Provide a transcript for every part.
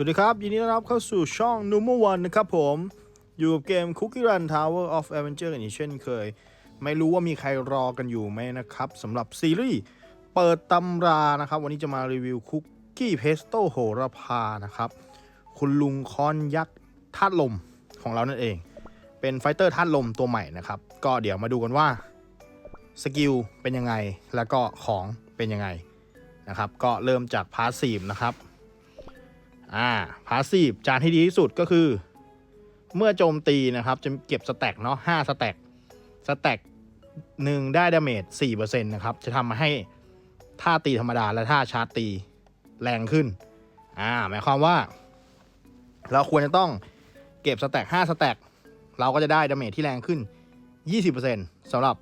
สวัสดีครับ ยินดีต้อนรับเข้าสู่ช่อง Number One นะครับผม อยู่กับเกม Cookie Run Tower of Adventure กันอีกเช่นเคย ไม่รู้ว่ามีใครรอกันอยู่ไหมนะครับสำหรับซีรีส์เปิดตำรานะครับ วันนี้จะมารีวิวคุกกี้เพสโต้โหระพานะครับ คุณลุงคอนยักษ์ธาตุลมของเรานั่นเอง เป็นไฟเตอร์ธาตุลมตัวใหม่นะครับ ก็เดี๋ยวมาดูกันว่าสกิลเป็นยังไงแล้วก็ของเป็นยังไงนะครับ ก็เริ่มจากพาสซีฟนะครับ อ่าพาสซีฟจานที่ดีที่สุดก็คือ เมื่อโจมตีนะครับ จะเก็บสแต็กเนาะห้าสแต็กสแต็กหนึ่งได้ดาเมจสี่เปอร์เซ็นต์นะครับ จะทำให้ท่าตีธรรมดาและท่าชาร์จตีแรงขึ้น อ่า หมายความว่า เราควรจะต้องเก็บสแต็กห้าสแต็กเราก็จะได้ดาเมจที่แรงขึ้น 20%สำหรับ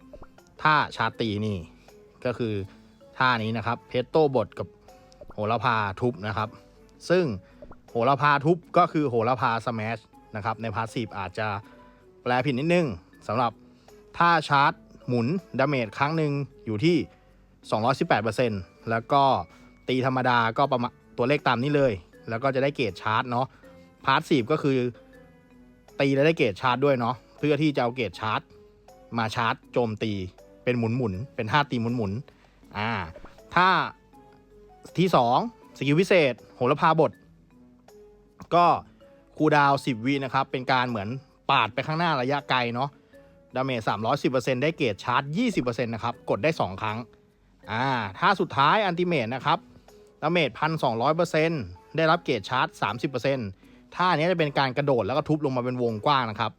ท่าชาร์จตีนี่ ก็คือท่านี้นะครับ เพโต้บทกับโหระพาทุบนะครับ ซึ่ง หระพาทุบก็คือโหระพาสแมชนะครับในพาสซีฟอาจจะแปลผิดนิดนึงสำหรับท่าชาร์จหมุนดาเมจครั้งหนึ่งอยู่ที่ 218%แล้วก็ตีธรรมดาก็ประมาณตัวเลขตามนี้เลย แล้วก็จะได้เกรดชาร์จเนาะพาสซีฟก็คือตีแล้วได้เกรดชาร์จด้วยเนาะเพื่อที่จะเอาเกรดชาร์จ มาชาร์จโจมตีเป็นหมุนหมุนเป็นท่าตีหมุนหมุนอ่าถ้าที่สองสกิลพิเศษ โหระพาบท ก็คูดาว 10 วินะครับ เป็นการเหมือนปาดไปข้างหน้าระยะไกลเนาะดาเมจ310%ได้เกรดชาร์จ 20%นะครับ กดได้ 2 ครั้ง อ่า ถ้าสุดท้ายอันติเมตนะครับดาเมจ1,200%ได้รับเกรดชาร์จ 30%ท่านี้จะเป็นการกระโดดแล้วก็ทุบลงมาเป็นวงกว้างนะครับ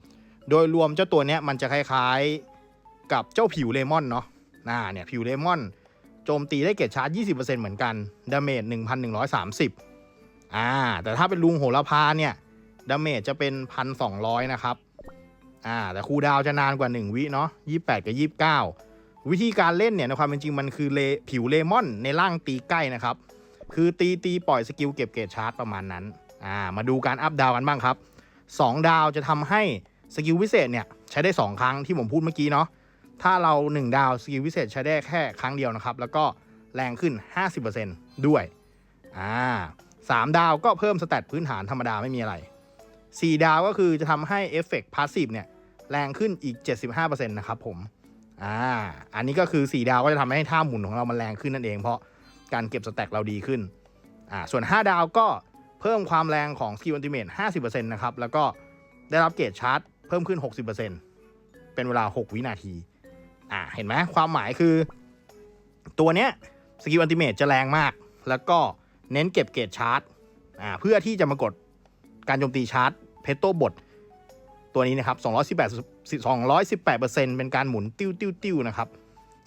โดยรวมเจ้าตัวเนี้ยมันจะคล้ายๆกับเจ้าผิวเลมอนเนาะน่าเนี่ยผิวเลมอนโจมตีได้เกรดชาร์จ 20%เหมือนกันดาเมจ1,130 อ่า แต่ถ้าเป็นลุงโหระพาเนี่ยดาเมจจะเป็น1,200นะครับ อ่า แต่คูดาวจะนานกว่า 1 วิเนาะ28กับ29วิธีการเล่นเนี่ยในความเป็นจริงมันคือเลผิวเลมอนในร่างตีใกล้นะครับ คือตีตีปล่อยสกิลเก็บเกรดชาร์จประมาณนั้น อ่า มาดูการอัพดาวกันบ้างครับ 2 ดาวจะทำให้สกิลวิเศษเนี่ยใช้ได้ 2 ครั้งที่ผมพูดเมื่อกี้เนาะ ถ้าเรา 1 ดาวสกิลวิเศษใช้ได้แค่ครั้งเดียวนะครับ แล้วก็แรงขึ้น 50%ด้วย อ่า สามดาวก็เพิ่มสแตทพื้นฐานธรรมดาไม่มีอะไร 4 ดาวก็คือจะทำให้เอฟเฟกต์พาสซีฟเนี่ยแรงขึ้นอีก 75%นะครับผม อ่า อันนี้ก็คือ 4 ดาวก็จะทำให้ท่าหมุนของเรามันแรงขึ้นนั่นเอง เพราะการเก็บสแต็กเราดีขึ้น อ่า ส่วน 5 ดาวก็เพิ่มความแรงของสกิลอันติเมท50%นะครับ แล้วก็ได้รับเกรดชาร์จเพิ่มขึ้น 60%เป็นเวลา 6 วินาที อ่า เห็นไหมความหมายคือ ตัวเนี้ยสกิลอันติเมทจะแรงมาก แล้วก็ เน้นเก็บเกรดชาร์จอ่าเพื่อที่จะมากดการโจมตีชาร์จเพโต้บทตัวนี้นะครับ218 218 เป็นการหมุนติ้วติ้วติ้วนะครับ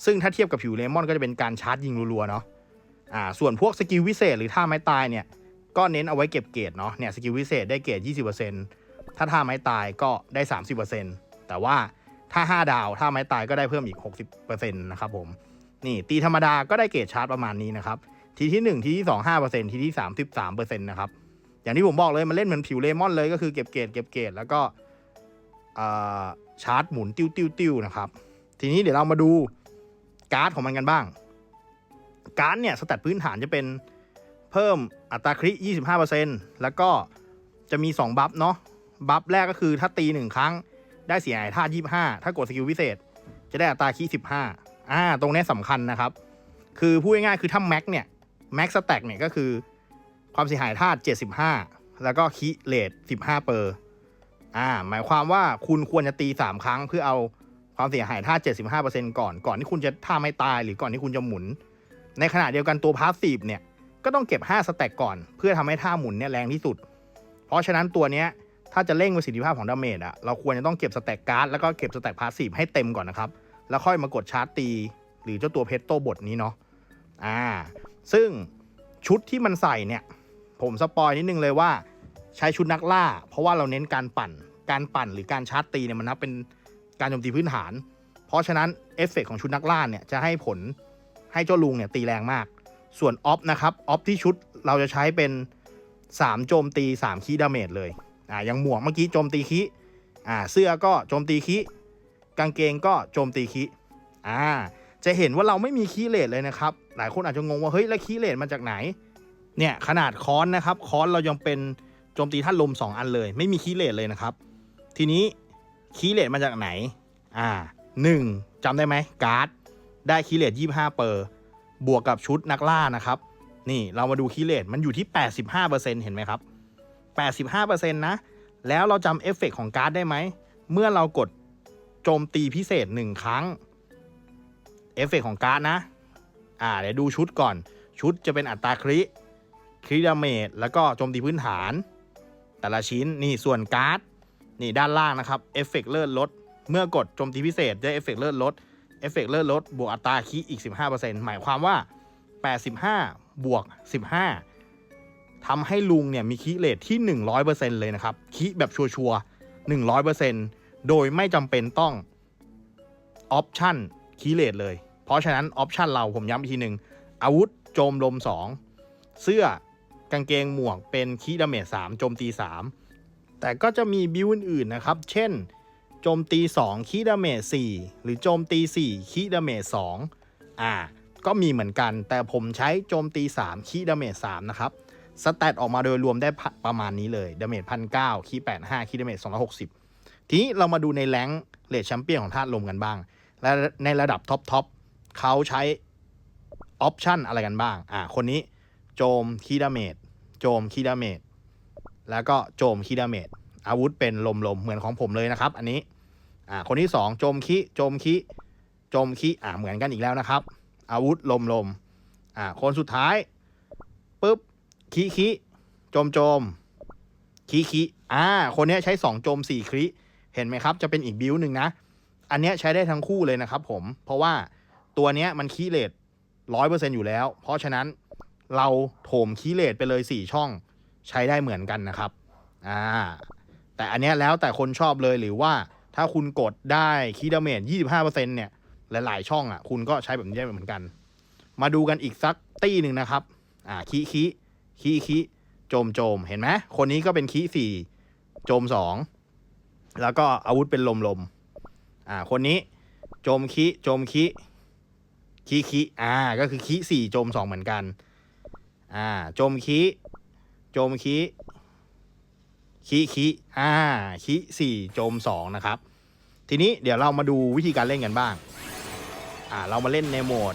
ซึ่งถ้าเทียบกับผิวเลมอนก็จะเป็นการชาร์จยิงรัวๆเนาะอ่าส่วนพวกสกิลวิเศษหรือท่าไม้ตายเนี่ยก็เน้นเอาไว้เก็บเกรดเนาะเนี่ยสกิลวิเศษได้เกรด20%ถ้าท่าไม้ตายก็ได้ 30%แต่ว่าถ้า 5 ดาวท่าไม้ตายก็ได้เพิ่มอีก 60%นะครับผมนี่ตีธรรมดาก็ได้เกรดชาร์จประมาณนี้นะครับ ทีที่1ทีที่2 5%ทีที่3 13%นต์นะครับ อย่างที่ผมบอกเลยมันเล่นเหมือนผิวเลมอนเลยก็คือเก็บเกรดเก็บเกรดแล้วก็ชาร์จหมุนติ้วติ้วติ้วนะครับ ทีนี้เดี๋ยวเรามาดูการ์ดของมันกันบ้าง การ์ดเนี่ยสแตทพื้นฐานจะเป็นเพิ่มอัตราคริ25%แล้วก็จะมี 2 บัฟเนาะ บัฟแรกก็คือถ้าตี 1 ครั้งได้เสียหายท่า 25 ถ้ากดสกิลพิเศษ จะได้อัตราคี15อ่า ตรงนี้สำคัญนะครับ คือพูดง่ายๆคือถ้าแม็กเนี่ย แม็กสแต็กเนี่ยก็คือความเสียหายธาตุ75 แล้วก็คิเลท15 เปอร์อ่าหมายความว่าคุณควรจะตี 3 ครั้งเพื่อเอาความเสียหายธาตุ75%ก่อนก่อนที่คุณจะท่าไม่ตายหรือก่อนที่คุณจะหมุน ในขณะเดียวกันตัวพาสซีฟเนี่ยก็ต้องเก็บ 5 สแต็กก่อน เพื่อทำให้ท่าหมุนเนี่ยแรงที่สุด เพราะฉะนั้นตัวเนี้ยถ้าจะเร่งประสิทธิภาพของดาเมจอะเราควรจะต้องเก็บสแต็กการ์ดแล้วก็เก็บสแต็กพาสซีฟให้เต็มก่อนนะครับ แล้วค่อยมากดชาร์จตี หรือเจ้าตัวเพชรโตบทนี้เนาะอ่า ซึ่งชุดที่มันใส่เนี่ยผมสปอยนิดนึงเลยว่าใช้ชุดนักล่า เพราะว่าเราเน้นการปั่น การปั่นหรือการชาร์จตีเนี่ยมันนับเป็นการโจมตีพื้นฐาน เพราะฉะนั้นเอฟเฟกต์ของชุดนักล่าเนี่ยจะให้ผลให้เจ้าลุงเนี่ยตีแรงมาก ส่วนออฟนะครับออฟที่ชุดเราจะใช้เป็น 3 โจมตี 3 คีดาเมจเลยอ่าอย่างหมวกเมื่อกี้โจมตีคีอ่าเสื้อก็โจมตีคีกางเกงก็โจมตีคีอ่า จะเห็นว่าเราไม่มีคีย์เลทเลยนะครับ หลายคนอาจจะงงว่าเฮ้ยแล้วคีย์เลทมาจากไหน เนี่ยขนาดค้อนนะครับค้อนเรายังเป็นโจมตีท่านลม 2 อันเลย ไม่มีคีย์เลทเลยนะครับ ทีนี้คีย์เลทมาจากไหน อ่าหนึ่งจำได้ไหมการ์ดได้คีย์เลท25 เปอร์ บวกกับชุดนักล่านะครับ นี่เรามาดูคีย์เลทมันอยู่ที่ 85%เห็นไหมครับ 85%นะ แล้วเราจำเอฟเฟกต์ของการ์ดได้ไหม เมื่อเรากดโจมตีพิเศษ 1 ครั้ง เอฟเฟกต์ของการ์ดนะ อ่า เดี๋ยวดูชุดก่อน ชุดจะเป็นอัตราคริคริดาเมจแล้วก็โจมตีพื้นฐาน แต่ละชิ้นนี่ส่วนการ์ดนี่ด้านล่างนะครับเอฟเฟกต์เลื่อนลด เมื่อกดโจมตีพิเศษได้เอฟเฟกต์เลื่อนลดเอฟเฟกต์เลื่อนลดบวกอัตราคีอีก 15%หมายความว่า 85 บวก 15ทำให้ลุงเนี่ยมีคีเลทที่ 100%เลยนะครับคีแบบชัวร์ๆ100%โดยไม่จำเป็นต้องออปชั่นคีเลทเลย ราะฉะนั้นออปชันเราผมย้ำอีกทีหนึ่งอาวุธโจมลม 2 เสื้อกางเกงหมวกเป็นคีดาเมจ3โจมตี 3 แต่ก็จะมีบิวอื่นๆนะครับ เช่นโจมตี 2คีดาเมจ4หรือโจมตี 4คีดาเมจ2อ่าก็มีเหมือนกัน แต่ผมใช้โจมตี 3คีดาเมจ3นะครับสแตทออกมาโดยรวมได้ประมาณนี้เลยดาเมจพันเก้าคีแปดห้าคีดาเมจสองร้อยหกสิบทีนี้เรามาดูในแรงเลดแชมเปี้ยนของธาตุลมกันบ้าง และในระดับท็อปทอป เขาใช้ออปชันอะไรกันบ้าง อ่า คนนี้โจมคีดาเมจโจมคีดาเมจแล้วก็โจมคีดาเมจอาวุธเป็นลมลมๆ เหมือนของผมเลยนะครับ อันนี้ อ่า คนที่สองโจมคีโจมคีโจมคีอ่า เหมือนกันอีกแล้วนะครับ อาวุธลมลมๆอ่า คนสุดท้ายปุ๊บคิคิโจมโจมคิคิอ่า คนนี้ใช้สองโจมสี่คริเห็นไหมครับ จะเป็นอีกบิวหนึ่งนะ อันนี้ใช้ได้ทั้งคู่เลยนะครับผม เพราะว่า ตัวเนี้ยมันคีเลตร้อยเปอร์เซ็นอยู่แล้ว เพราะฉะนั้นเราโถมคีเลตไปเลยสี่ช่องใช้ได้เหมือนกันนะครับอ่าแต่อันเนี้ยแล้วแต่คนชอบเลยหรือว่าถ้าคุณกดได้คีดาเมจยี่สิบห้าเปอร์เซ็นเนี่ยหลายๆช่องอะคุณก็ใช้แบบนี้ได้เหมือนกัน มาดูกันอีกสักตี้หนึ่งนะครับอ่าคิคิคีคีโจมโจมเห็นไหมคนนี้ก็เป็นคีสี่โจมสองแล้วก็อาวุธเป็นลมลมอ่าคนนี้ โจมคีโจมคี คีคีอ่า ก็คือคีสี่โจมสองเหมือนกัน อ่า โจมคีโจมคีคีคีอ่าคีสี่โจมสองนะครับ ทีนี้เดี๋ยวเรามาดูวิธีการเล่นกันบ้าง อ่า เรามาเล่นในโหมด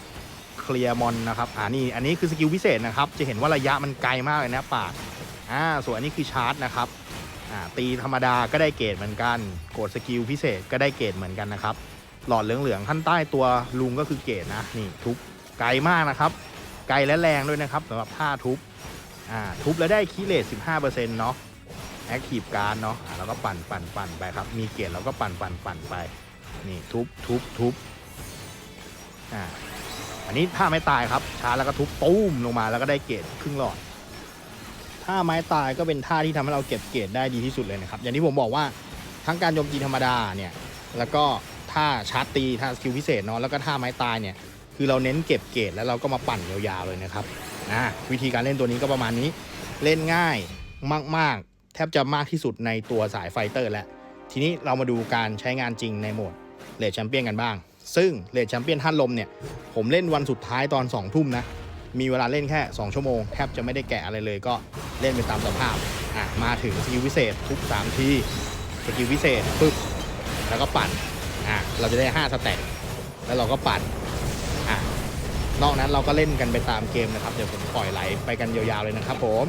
เคลียร์มอนนะครับ อ่า นี่ อันนี้คือสกิลพิเศษนะครับ จะเห็นว่าระยะมันไกลมากเลยนะปาอ่า ส่วนอันนี้คือชาร์จนะครับ อ่า ตีธรรมดาก็ได้เกรดเหมือนกัน กดสกิลพิเศษก็ได้เกรดเหมือนกันนะครับ หลอดเหลืองๆขั้นใต้ตัวลุงก็คือเกรดนะนี่ทุบไกลมากนะครับ ไกลและแรงด้วยนะครับสำหรับท่าทุบอ่าทุบแล้วได้คีเลท15%เนาะแอคทีฟการ์ดเนาะแล้วก็ปั่นปั่นปั่นไปครับ มีเกรดเราก็ปั่นปั่นปั่นไป นี่ทุบทุบทุบอ่า อันนี้ท่าไม้ตายครับชาร์จแล้วก็ทุบตุ้มลงมาแล้วก็ได้เกรดครึ่งหลอดท่าไม้ตายก็เป็นท่าที่ทำให้เราเก็บเกรดได้ดีที่สุดเลยนะครับ อย่างที่ผมบอกว่าทั้งการโจมตีธรรมดาเนี่ย แล้วก็ ท่าชาร์จตีท่าสกิลพิเศษเนาะแล้วก็ท่าไม้ตายเนี่ยคือเราเน้นเก็บเกรดแล้วเราก็มาปั่นยาวๆเลยนะครับอ่าวิธีการเล่นตัวนี้ก็ประมาณนี้เล่นง่ายมากๆ แทบจะมากที่สุดในตัวสายไฟเตอร์แล้วทีนี้เรามาดูการใช้งานจริงในโหมดเลดแชมเปี้ยนกันบ้าง ซึ่งเลดแชมเปี้ยนท่านลมเนี่ยผมเล่นวันสุดท้ายตอน2องทุ่มนะมีเวลาเล่นแค่ 2 ชั่วโมง แทบจะไม่ได้แกะอะไรเลยก็เล่นไปตามสภาพอะมาถึงสกิลพิเศษทุก3ทีสกิลพิเศษปึ๊บแล้วก็ปั่น อะเราจะได้ 5 สแต็กแล้วเราก็ปัดนอะนอกนั้นเราก็เล่นกันไปตามเกมนะครับ เดี๋ยวผมปล่อยไหลไปกันยาวๆเลยนะครับผม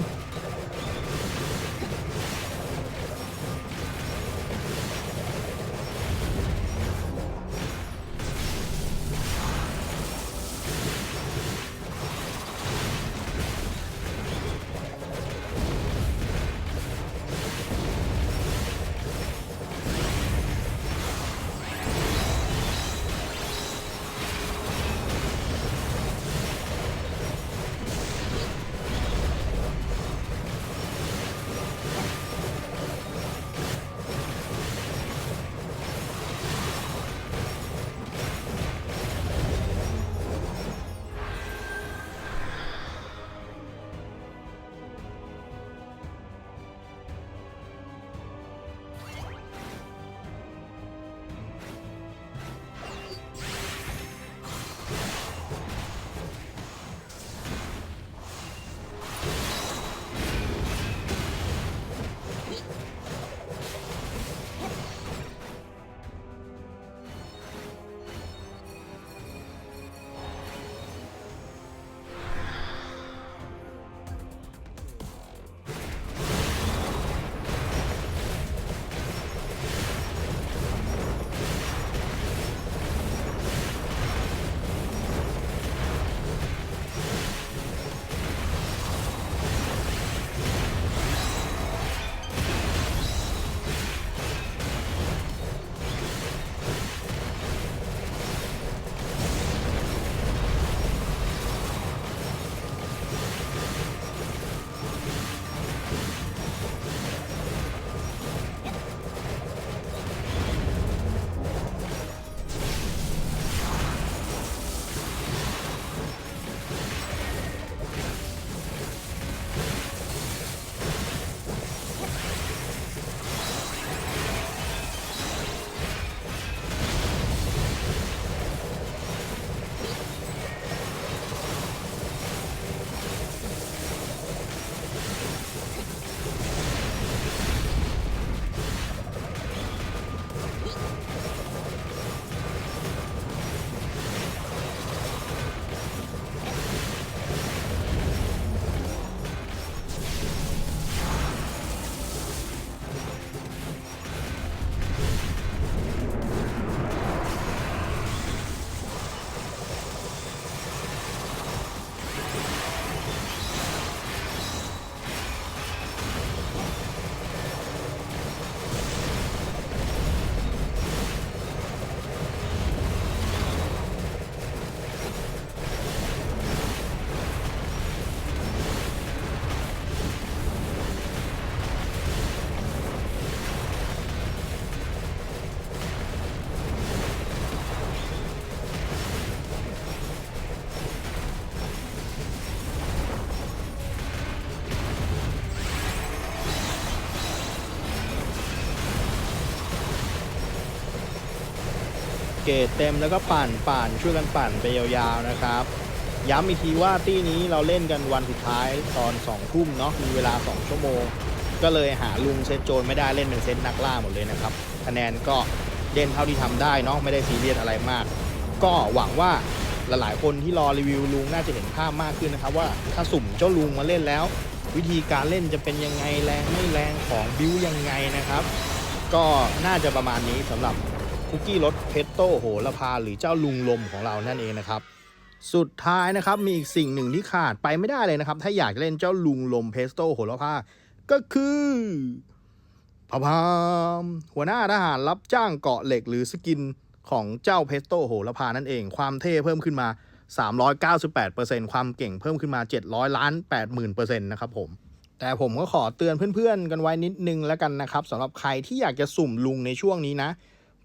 เกตเต็มแล้วก็ปั่นปั่นช่วยกันปั่นไปยาวๆนะครับ ย้ำอีกทีว่าตี้นี้เราเล่นกันวันสุดท้ายตอน2ทุ่มเนาะมีเวลา 2 ชั่วโมง ก็เลยหาลุงเซตโจนไม่ได้เล่นเป็นเซตนักล่าหมดเลยนะครับคะแนนก็เล่นเท่าที่ทำได้เนาะไม่ได้ซีเรียสอะไรมาก ก็หวังว่าหลายๆคนที่รอรีวิวลุงน่าจะเห็นภาพมากขึ้นนะครับว่าถ้าสุ่มเจ้าลุงมาเล่นแล้ว วิธีการเล่นจะเป็นยังไงแรงไม่แรงของบิวยังไงนะครับ ก็น่าจะประมาณนี้สำหรับ คุกกี้รสเพสโต้โหระพาหรือเจ้าลุงลมของเรานั่นเองนะครับ สุดท้ายนะครับมีอีกสิ่งหนึ่งที่ขาดไปไม่ได้เลยนะครับ ถ้าอยากเล่นเจ้าลุงลมเพสโต้โหระพาก็คือพะพามหัวหน้าทหารรับจ้างเกาะเหล็กหรือสกินของเจ้าเพสโต้โหระพานั่นเอง ความเท่เพิ่มขึ้นมา 398%ความเก่งเพิ่มขึ้นมา 700ล้าน80,000%นะครับผมแต่ผมก็ขอเตือนเพื่อนๆ กันไว้นิดนึงแล้วกันนะครับสำหรับใครที่อยากจะสุ่มลุงในช่วงนี้นะ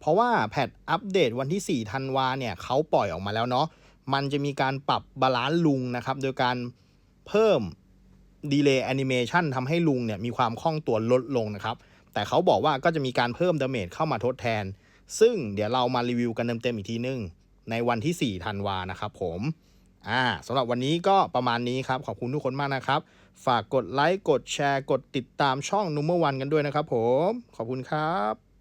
เพราะว่าแพทอัปเดตวันที่ 4 ธันวาเนี่ยเขาปล่อยออกมาแล้วเนาะ มันจะมีการปรับบาลานซ์ลุงนะครับ โดยการเพิ่มดีเลย์แอนิเมชันทำให้ลุงเนี่ยมีความคล่องตัวลดลงนะครับ แต่เขาบอกว่าก็จะมีการเพิ่มดาเมจเข้ามาทดแทน ซึ่งเดี๋ยวเรามารีวิวกันเต็มๆอีกทีนึง ในวันที่ 4 ธันวานะครับผม อ่าสำหรับวันนี้ก็ประมาณนี้ครับ ขอบคุณทุกคนมากนะครับ ฝากกดไลค์ กดแชร์ กดติดตามช่อง Number One กันด้วยนะครับผม ขอบคุณครับ